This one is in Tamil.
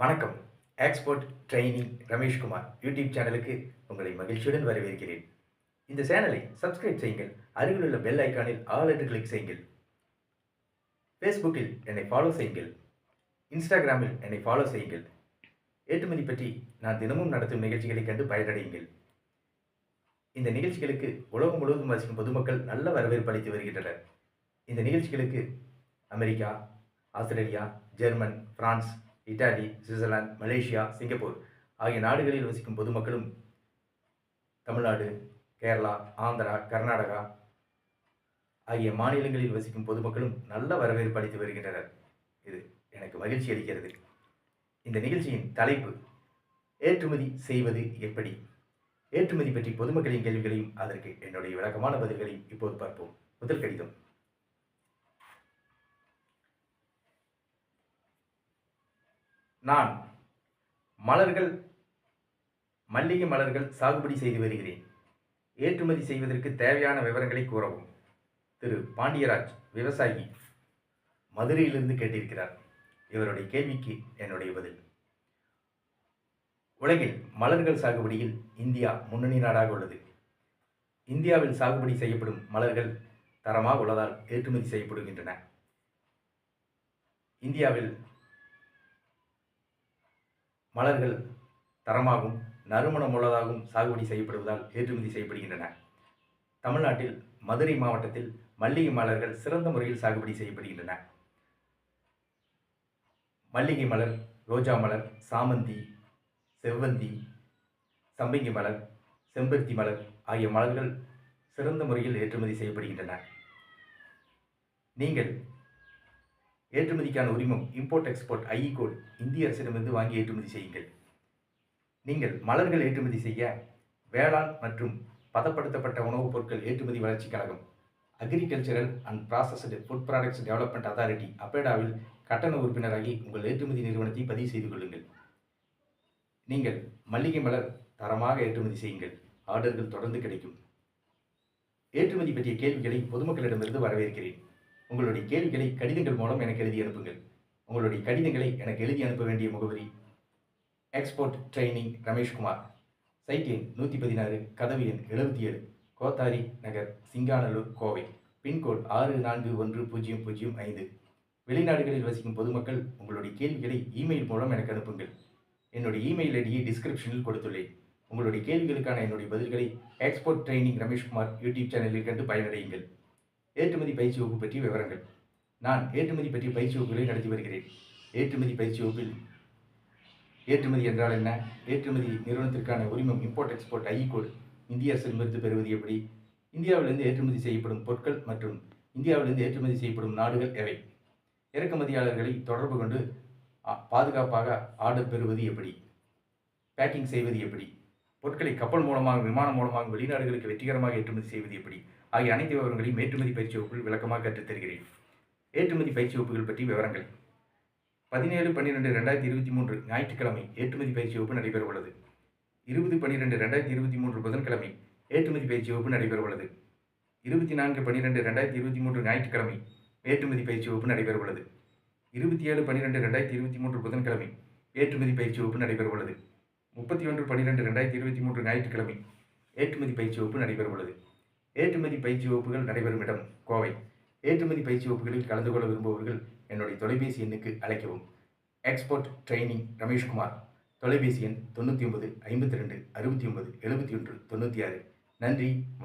வணக்கம். எக்ஸ்போர்ட் ட்ரைனிங் ரமேஷ்குமார் யூடியூப் சேனலுக்கு உங்களை மகிழ்ச்சியுடன் வரவேற்கிறேன். இந்த சேனலை சப்ஸ்கிரைப் செய்யுங்கள். அருகிலுள்ள பெல் ஐக்கானில் ஆல் என்று கிளிக் செய்யுங்கள். ஃபேஸ்புக்கில் என்னை ஃபாலோ செய்யுங்கள். இன்ஸ்டாகிராமில் என்னை ஃபாலோ செய்யுங்கள். ஏற்றுமதி பற்றி நான் தினமும் நடத்தும் நிகழ்ச்சிகளை கண்டு பயனடையுங்கள். இந்த நிகழ்ச்சிகளுக்கு உலகம் முழுவதும் வசிக்கும் பொதுமக்கள் நல்ல வரவேற்பு அளித்து வருகின்றனர். இந்த நிகழ்ச்சிகளுக்கு America Australia German France Italy Switzerland Malaysia Singapore ஆகிய நாடுகளில் வசிக்கும் பொதுமக்களும் தமிழ்நாடு கேரளா ஆந்திரா கர்நாடகா ஆகிய மாநிலங்களில் வசிக்கும் பொதுமக்களும் நல்ல வரவேற்பு அளித்து வருகின்றனர். இது எனக்கு மகிழ்ச்சி அளிக்கிறது. இந்த நிகழ்ச்சியின் தலைப்பு ஏற்றுமதி செய்வது எப்படி? ஏற்றுமதி பற்றி பொதுமக்களின் கேள்விகளையும் அதற்கு என்னுடைய விளக்கமான பதில்களையும் இப்போது பார்ப்போம். முதல் கடிதம். நான் மலர்கள் மல்லிகை மலர்கள் சாகுபடி செய்து வருகிறேன். ஏற்றுமதி செய்வதற்கு தேவையான விவரங்களை கூறவும். திரு. பாண்டியராஜ் விவசாயி மதுரையிலிருந்து கேட்டிருக்கிறார். இவருடைய கேள்விக்கு என்னுடைய பதில். உலகில் மலர்கள் சாகுபடியில் இந்தியா முன்னணி நாடாக உள்ளது. இந்தியாவில் சாகுபடி செய்யப்படும் மலர்கள் தரமாக உள்ளதால் ஏற்றுமதி செய்யப்படுகின்றன. இந்தியாவில் மலர்கள் தரமாகவும் நறுமணம் உள்ளதாகவும் சாகுபடி செய்யப்படுவதால் ஏற்றுமதி செய்யப்படுகின்றன. தமிழ்நாட்டில் மதுரை மாவட்டத்தில் மல்லிகை மலர்கள் சிறந்த முறையில் சாகுபடி செய்யப்படுகின்றன. மல்லிகை மலர் ரோஜா மலர் சாமந்தி செவ்வந்தி சம்பங்கி மலர் செம்பருத்தி மலர் ஆகிய மலர்கள் சிறந்த முறையில் ஏற்றுமதி செய்யப்படுகின்றன. நீங்கள் ஏற்றுமதிக்கான உரிமம் இம்போர்ட் எக்ஸ்போர்ட் ஐஇ கோட் இந்திய அரசிடமிருந்து வாங்கி ஏற்றுமதி செய்யுங்கள். நீங்கள் மலர்கள் ஏற்றுமதி செய்ய வேளாண் மற்றும் பதப்படுத்தப்பட்ட உணவுப் பொருட்கள் ஏற்றுமதி வளர்ச்சிக் கழகம் agricultural and processed food products development authority அப்பேடாவில் கட்டண உறுப்பினராகி உங்கள் ஏற்றுமதி நிறுவனத்தை பதிவு செய்து கொள்ளுங்கள். நீங்கள் மல்லிகை மலர் தரமாக ஏற்றுமதி செய்யுங்கள். ஆர்டர்கள் தொடர்ந்து கிடைக்கும். ஏற்றுமதி பற்றிய கேள்விகளை பொதுமக்களிடமிருந்து வரவேற்கிறேன். உங்களுடைய கேள்விகளை கடிதங்கள் மூலம் எனக்கு எழுதி அனுப்புங்கள். உங்களுடைய கடிதங்களை எனக்கு எழுதி அனுப்ப வேண்டிய முகவரி எக்ஸ்போர்ட் ட்ரைனிங் ரமேஷ்குமார் சைட் எண் நூற்றி பதினாறு கதவு எண் எழுபத்தி ஏழு கோத்தாரி நகர் சிங்கானலூர் கோவை. பின்கோட் ஆறு நான்கு ஒன்று பூஜ்ஜியம் பூஜ்ஜியம் ஐந்து. வெளிநாடுகளில் வசிக்கும் பொதுமக்கள் உங்களுடைய கேள்விகளை இமெயில் மூலம் எனக்கு அனுப்புங்கள். என்னுடைய இமெயில் ஐடியை டிஸ்கிரிப்ஷனில் கொடுத்துள்ளேன். உங்களுடைய கேள்விகளுக்கான என்னுடைய பதில்களை எக்ஸ்போர்ட் ட்ரைனிங் ரமேஷ்குமார் யூடியூப் சேனலில் கண்டு பயனடையுங்கள். ஏற்றுமதி பயிற்சி வகுப்பு பற்றிய விவரங்கள். நான் ஏற்றுமதி பற்றிய பயிற்சி வகுப்புகளை நடத்தி வருகிறேன். ஏற்றுமதி பயிற்சி வகுப்பில் ஏற்றுமதி என்றால் என்ன? ஏற்றுமதி நிறுவனத்திற்கான உரிமம் இம்போர்ட் எக்ஸ்போர்ட் ஐ கோட் இந்திய அரசிடமிருந்து பெறுவது எப்படி? இந்தியாவிலிருந்து ஏற்றுமதி செய்யப்படும் பொருட்கள் மற்றும் இந்தியாவிலிருந்து ஏற்றுமதி செய்யப்படும் நாடுகள் எவை? இறக்குமதியாளர்களை தொடர்பு கொண்டு பாதுகாப்பாக ஆர்டர் பெறுவது எப்படி? பேக்கிங் செய்வது எப்படி? பொருட்களை கப்பல் மூலமாக விமானம் மூலமாக வெளிநாடுகளுக்கு வெற்றிகரமாக ஏற்றுமதி செய்வது எப்படி? ஆகிய அனைத்து விவரங்களையும் ஏற்றுமதி பயிற்சி வகுப்பில் விளக்கமாக கற்றுத் தருகிறேன். ஏற்றுமதி பயிற்சி வகுப்புகள் பற்றி விவரங்கள். பதினேழு பன்னிரெண்டு ரெண்டாயிரத்தி இருபத்தி மூன்று ஞாயிற்றுக்கிழமை ஏற்றுமதி பயிற்சி வகுப்பு நடைபெற உள்ளது. இருபது பன்னிரெண்டு ரெண்டாயிரத்தி இருபத்தி மூன்று புதன்கிழமை ஏற்றுமதி பயிற்சி வகுப்பு நடைபெற உள்ளது. இருபத்தி நான்கு பன்னிரெண்டு ரெண்டாயிரத்தி இருபத்தி மூன்று ஞாயிற்றுக்கிழமை ஏற்றுமதி பயிற்சி வகுப்பு நடைபெற உள்ளது. இருபத்தி ஏழு பன்னிரெண்டு ரெண்டாயிரத்தி இருபத்தி மூன்று புதன்கிழமை ஏற்றுமதி பயிற்சி வகுப்பு நடைபெற உள்ளது. முப்பத்தி ஒன்று பன்னிரெண்டு ரெண்டாயிரத்தி இருபத்தி மூன்று ஞாயிற்றுக்கிழமை ஏற்றுமதி பயிற்சி வகுப்பு நடைபெற உள்ளது ஏற்றுமதி பயிற்சி வகுப்புகள் நடைபெறும் இடம் கோவை. ஏற்றுமதி பயிற்சி வகுப்புகளில் கலந்து கொள்ள விரும்புபவர்கள் என்னுடைய தொலைபேசி எண்ணுக்கு அழைக்கவும். எக்ஸ்போர்ட் ட்ரைனிங் ரமேஷ்குமார் தொலைபேசி எண் தொண்ணூற்றி ஒன்பது ஐம்பத்தி ரெண்டு அறுபத்தி ஒன்பது எழுபத்தி ஒன்று தொண்ணூற்றி ஆறு. நன்றி வணக்கம்.